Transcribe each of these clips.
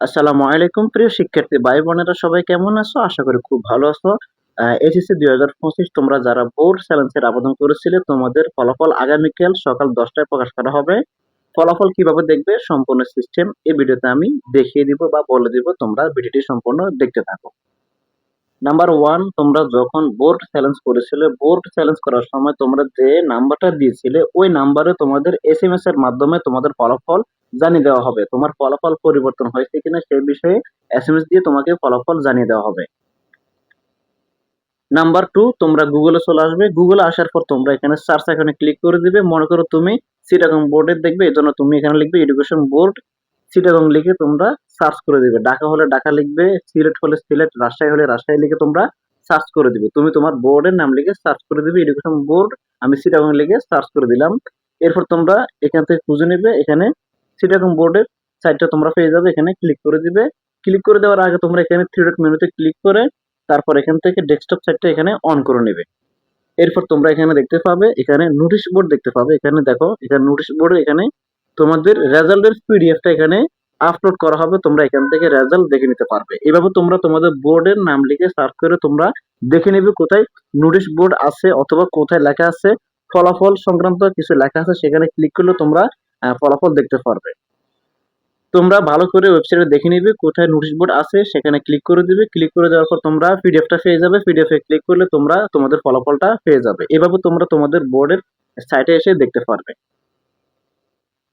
আসসালামু আলাইকুম, প্রিয় শিক্ষার্থী ভাই বোনেরা, সবাই কেমন আছো? আশা করি খুব ভালো আছো। এসএসসি দুই হাজার পঁচিশ, তোমরা যারা বোর্ড চ্যালেঞ্জের আবেদন করেছিলে, তোমাদের ফলাফল আগামীকাল সকাল দশটায় প্রকাশ করা হবে। ফলাফল কীভাবে দেখবে? সম্পূর্ণ সিস্টেম এই ভিডিওতে আমি দেখিয়ে দিব বা বলে দিব, তোমরা ভিডিওটি সম্পূর্ণ দেখতে থাকো। নাম্বার ওয়ান তোমরা যখন বোর্ড চ্যালেঞ্জ করেছিলে বোর্ড চ্যালেঞ্জ করার সময় তোমরা যে নাম্বারটা দিয়েছিলে, ওই নাম্বারে তোমাদের এস এম এস এর মাধ্যমে তোমাদের ফলাফল জানিয়ে দেওয়া হবে। তোমার ফলাফল পরিবর্তন হয়েছে কিনা সেই বিষয়ে এস এম এস দিয়ে তোমাকে ফলাফল জানিয়ে দেওয়া হবে। নাম্বার টু তোমরা গুগলে চলে আসবে। গুগলে আসার পর তোমরা এখানে সার্চ এখানে ক্লিক করে দিবে। মনে করো তুমি সিটাগং বোর্ডের দেখবে, এই জন্য তুমি এখানে লিখবে এডুকেশন বোর্ড চিটাগং লিখে তোমরা সার্চ করে দিবে। ঢাকা হলে ঢাকা লিখবে, সিলেট হলে সিলেট, রাজশাহী হলে রাজশাহী লিখে তোমরা সার্চ করে দিবে। তুমি তোমার বোর্ডের নাম লিখে সার্চ করে দিবে এডুকেশন বোর্ড আমি সিটাগং লিখে সার্চ করে দিলাম। এরপর তোমরা এখান থেকে খুঁজে নেবে, এখানে সিটাগং বোর্ডের সাইটটা তোমরা পেয়ে যাবে, এখানে ক্লিক করে দিবে। ক্লিক করে দেওয়ার আগে তোমরা এখানে থ্রি ডট মেনুতে ক্লিক করে, তারপর এখান থেকে ডেস্কটপ সাইটটা এখানে অন করে নেবে। এরপর তোমরা এখানে দেখতে পাবে, এখানে নোটিশ বোর্ড দেখতে পাবে। এখানে দেখো, এখানে নোটিশ বোর্ডে এখানে তোমাদের রেজাল্টের পিডিএফটা এখানে আপলোড করা হবে। তোমরা এখান থেকে রেজাল্ট দেখে নিতে পারবে। এভাবে তোমরা তোমাদের বোর্ডের নাম লিখে সার্চ করে তোমরা দেখে নিবে কোথায় নোটিশ বোর্ড আছে অথবা কোথায় লেখা আছে। ফলাফল সংক্রান্ত কিছু লেখা আছে, সেখানে ক্লিক করলে তোমরা ফলাফল দেখতে পারবে। তোমরা ভালো করে ওয়েবসাইটে দেখে নিবে, কোথায় নোটিশ বোর্ড আছে, সেখানে ক্লিক করে দিবে। ক্লিক করে দেওয়ার পর তোমরা পিডিএফটা পেয়ে যাবে। পিডিএফ এ ক্লিক করলে তোমরা তোমাদের ফলাফলটা পেয়ে যাবে। এভাবে তোমরা তোমাদের বোর্ডের সাইটে এসে দেখতে পারবে।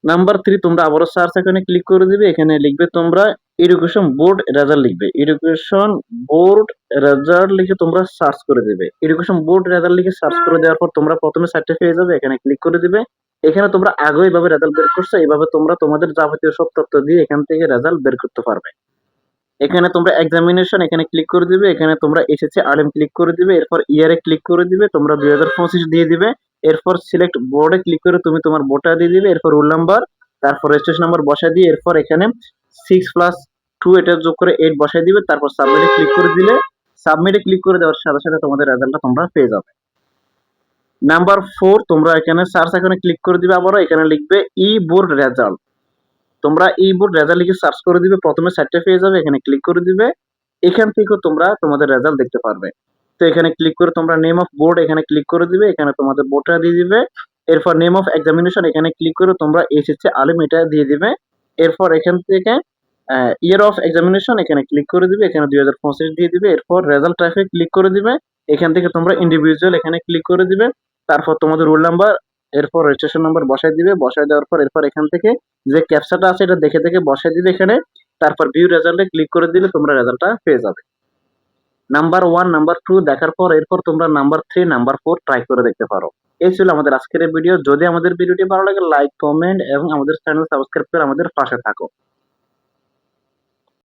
নাম্বার থ্রি তোমরা আবারও সার্চ এখানে ক্লিক করে দিবে। এখানে লিখবে তোমরা এডুকেশন বোর্ড রেজাল্ট লিখবে। এডুকেশন বোর্ড রেজাল্ট লিখে তোমরা সার্চ করে দিবে। এডুকেশন বোর্ড রেজাল্ট লিখে সার্চ করে দেওয়ার পর তোমরা প্রথমে সাইটে পেয়ে যাবে। এখানে ক্লিক করে দিবে। এখানে তোমরা আগে এইভাবে রেজাল্ট বের করছ, এইভাবে তোমরা তোমাদের যাবতীয় সব তথ্য দিয়ে এখান থেকে রেজাল্ট বের করতে পারবে। এখানে তোমরা এক্সামিনেশন এখানে ক্লিক করে দিবে, এখানে তোমরা এসেছে আরএম ক্লিক করে দিবে, এরপর ইয়ারে ক্লিক করে দিবে, তোমরা দুই হাজার পঁচিশ দিয়ে দিবে, এরপর সিলেক্ট বোর্ডে ক্লিক করে তুমি তোমার বোর্ডটা দিয়ে দিবে, এরপর রোল নাম্বার তারপর রেজিস্ট্রেশন নাম্বার বসায় দিয়ে, এরপর এখানে সিক্স প্লাস টু এটা যোগ করে এইট বসায় দিবে, তারপর সাবমিটে ক্লিক করে দিলে সাবমিটে ক্লিক করে দেওয়ার সাথে সাথে তোমাদের রেজাল্টটা তোমরা পেয়ে যাবে। নাম্বার ফোর তোমরা এখানে সার্চ এখানে ক্লিক করে দিবে আবারও। এখানে লিখবে ই বোর্ড রেজাল্ট তোমরা ই বোর্ড রেজাল্ট লিখে সার্চ করে দিবে, প্রথমে সাইটটা পেয়ে যাবে, এখানে ক্লিক করে দিবে। এখান থেকেও তোমরা তোমাদের রেজাল্ট দেখতে পারবে। তো এখানে ক্লিক করে তোমরা নেম অফ বোর্ড এখানে ক্লিক করে দিবে, এখানে তোমাদের বোর্ডটা দিয়ে দিবে। এরপর নেম অফ এক্সামিনেশন এখানে ক্লিক করে তোমরা এসেছে আলিম এটা দিয়ে দিবে। এরপর এখান থেকে ইয়ার অফ এক্সামিনেশন এখানে ক্লিক করে দিবে, এখানে দুই হাজার পঁচিশ দিয়ে দিবে। এরপর রেজাল্ট টাইপে ক্লিক করে দিবে। এখান থেকে তোমরা ইন্ডিভিজুয়াল এখানে ক্লিক করে দিবে, তারপর তোমাদের রোল নাম্বার এরপর রেজিস্ট্রেশন নাম্বার বসায় দিবে বসাই দেওয়ার পর এরপর এখান থেকে যে ক্যাপচাটা আছে এটা দেখে দেখে বসায় দিবে এখানে, তারপর ভিউ রেজাল্টে ক্লিক করে দিলে তোমরা রেজাল্টটা পেয়ে যাবে। নাম্বার ওয়ান নাম্বার টু দেখার পর এরপর তোমরা number three number four try করে দেখতে পারো। এই ছিল আমাদের আজকের ভিডিও যদি আমাদের ভিডিওটি ভালো লাগে লাইক কমেন্ট এবং আমাদের চ্যানেল সাবস্ক্রাইব করে আমাদের পাশে থাকো।